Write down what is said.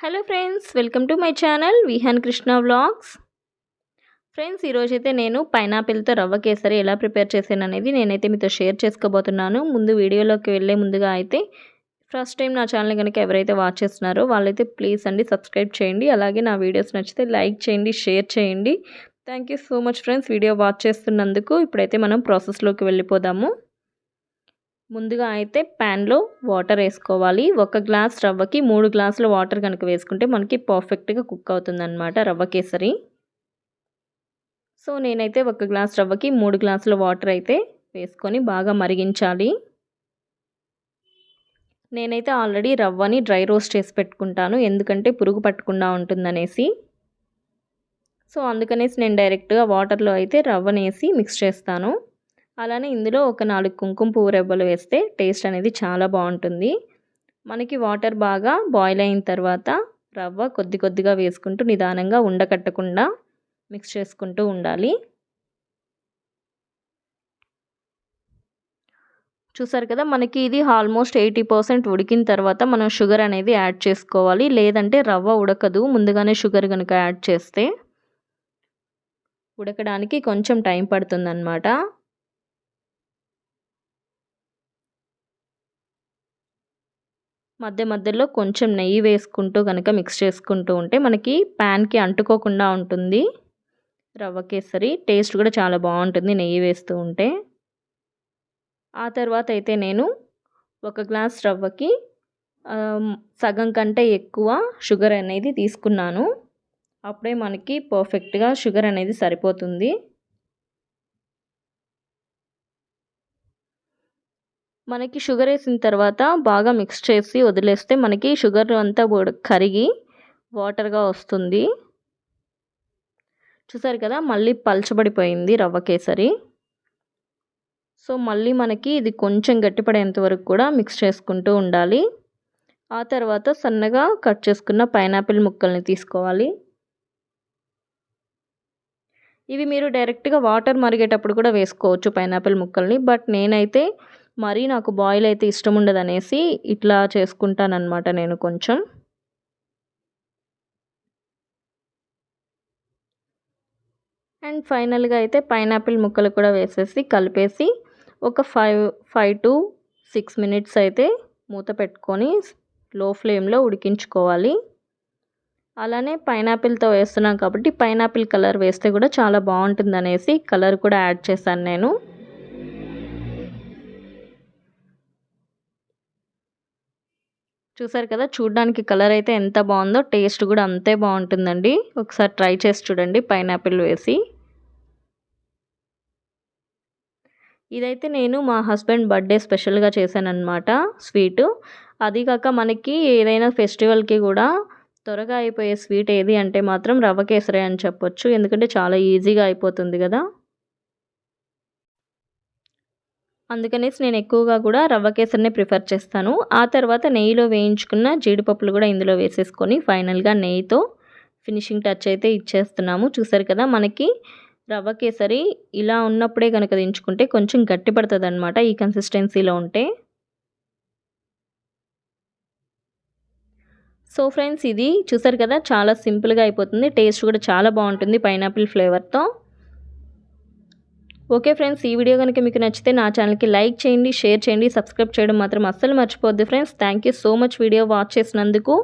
Hello friends welcome to my channel Vihaan Krishna vlogs friends ఈరోజైతే నేను పైనాపిల్తో రవ్వ కేసరి ఎలా ప్రిపేర్ చేశాను అనేది నేనైతే మీతో షేర్ చేసుకోబోతున్నాను. ముందు వీడియోలోకి వెళ్ళే ముందుగా అయితే ఫస్ట్ టైం నా ఛానల్ కనుక ఎవరైతే వాచ్ చేస్తున్నారో వాళ్ళైతే ప్లీజ్ అండి సబ్స్క్రైబ్ చేయండి. అలాగే నా వీడియోస్ నచ్చితే లైక్ చేయండి షేర్ చేయండి. Thank you so much friends video watch చేస్తున్నందుకు ఇప్పుడైతే మనం ప్రాసెస్లోకి వెళ్ళిపోదాము. ముందుగా అయితే ప్యాన్లో వాటర్ వేసుకోవాలి. ఒక గ్లాస్ రవ్వకి మూడు గ్లాసుల వాటర్ కనుక వేసుకుంటే మనకి పర్ఫెక్ట్గా కుక్ అవుతుంది అనమాట రవ్వ కేసరి. సో నేనైతే ఒక గ్లాస్ రవ్వకి మూడు గ్లాసుల వాటర్ అయితే వేసుకొని బాగా మరిగించాలి. నేనైతే ఆల్రెడీ రవ్వని డ్రై రోస్ట్ చేసి పెట్టుకుంటాను. ఎందుకంటే పురుగు పట్టకుండా ఉంటుందనేసి. సో అందుకనేసి నేను డైరెక్ట్గా వాటర్లో అయితే రవ్వనేసి మిక్స్ చేస్తాను. అలానే ఇందులో ఒక నాలుగు కుంకుమ పువ్వు రెబ్బలు వేస్తే టేస్ట్ అనేది చాలా బాగుంటుంది. మనకి వాటర్ బాగా బాయిల్ అయిన తర్వాత రవ్వ కొద్ది కొద్దిగా వేసుకుంటూ నిదానంగా ఉండకట్టకుండా మిక్స్ చేసుకుంటూ ఉండాలి. చూసారు కదా మనకి ఇది ఆల్మోస్ట్ ఎయిటీ పర్సెంట్ ఉడికిన తర్వాత మనం షుగర్ అనేది యాడ్ చేసుకోవాలి. లేదంటే రవ్వ ఉడకదు. ముందుగానే షుగర్ కనుక యాడ్ చేస్తే ఉడకడానికి కొంచెం టైం పడుతుందన్నమాట. మధ్య మధ్యలో కొంచెం నెయ్యి వేసుకుంటూ కనుక మిక్స్ చేసుకుంటూ ఉంటే మనకి ప్యాన్కి అంటుకోకుండా ఉంటుంది. రవ్వ కేసరి టేస్ట్ కూడా చాలా బాగుంటుంది నెయ్యి వేస్తూ ఉంటే. ఆ తర్వాత అయితే నేను ఒక గ్లాస్ రవ్వకి సగం కంటే ఎక్కువ షుగర్ అనేది తీసుకున్నాను. అప్పుడే మనకి పర్ఫెక్ట్గా షుగర్ అనేది సరిపోతుంది. మనకి షుగర్ వేసిన తర్వాత బాగా మిక్స్ చేసి వదిలేస్తే మనకి షుగర్ అంతా కరిగి వాటర్గా వస్తుంది. చూసారు కదా మళ్ళీ పల్చబడిపోయింది రవ్వ కేసరి. సో మళ్ళీ మనకి ఇది కొంచెం గట్టిపడేంత వరకు కూడా మిక్స్ చేసుకుంటూ ఉండాలి. ఆ తర్వాత సన్నగా కట్ చేసుకున్న పైనాపిల్ ముక్కల్ని తీసుకోవాలి. ఇవి మీరు డైరెక్ట్గా వాటర్ మరిగేటప్పుడు కూడా వేసుకోవచ్చు పైనాపిల్ ముక్కల్ని బట్ నేనైతే మరీ నాకు బాయిల్ అయితే ఇష్టం ఉండదు అనేసి ఇట్లా చేసుకుంటానమాట నేను కొంచెం. అండ్ ఫైనల్గా అయితే పైనాపిల్ ముక్కలు కూడా వేసేసి కలిపేసి ఒక five five to six minutes అయితే మూత పెట్టుకొని లో ఫ్లేమ్లో ఉడికించుకోవాలి. అలానే పైనాపిల్తో వేస్తున్నాం కాబట్టి పైనాపిల్ కలర్ వేస్తే కూడా చాలా బాగుంటుంది అనేసి కలర్ కూడా యాడ్ చేశాను నేను. చూసారు కదా చూడడానికి కలర్ అయితే ఎంత బాగుందో టేస్ట్ కూడా అంతే బాగుంటుందండి. ఒకసారి ట్రై చేసి చూడండి పైనాపిల్ వేసి. ఇదైతే నేను మా హస్బెండ్ బర్త్డే స్పెషల్గా చేశానమాట స్వీటు. అది కాక మనకి ఏదైనా ఫెస్టివల్కి కూడా త్వరగా అయిపోయే స్వీట్ ఏది అంటే మాత్రం రవ్వ కేసరి అని చెప్పొచ్చు. ఎందుకంటే చాలా ఈజీగా అయిపోతుంది కదా. అందుకనేసి నేను ఎక్కువగా కూడా రవ్వ కేసరినే ప్రిఫర్ చేస్తాను. ఆ తర్వాత నెయ్యిలో వేయించుకున్న జీడిపప్పులు కూడా ఇందులో వేసేసుకొని ఫైనల్గా నెయ్యితో ఫినిషింగ్ టచ్ అయితే ఇచ్చేస్తున్నాము. చూసారు కదా మనకి రవ్వ కేసరి ఇలా ఉన్నప్పుడే కనుక దించుకుంటే కొంచెం గట్టి పడుతుంది అనమాట ఈ కన్సిస్టెన్సీలో ఉంటే. సో ఫ్రెండ్స్ ఇది చూసారు కదా చాలా సింపుల్గా అయిపోతుంది. టేస్ట్ కూడా చాలా బాగుంటుంది పైనాపిల్ ఫ్లేవర్తో. ఓకే ఫ్రెండ్స్ ఈ వీడియో కనుక మీకు నచ్చితే నా ఛానల్కి లైక్ చేయండి షేర్ చేయండి సబ్స్క్రైబ్ చేయడం మాత్రం అస్సలు మర్చిపోద్ది friends. Thank so much video watch చేసినందుకు.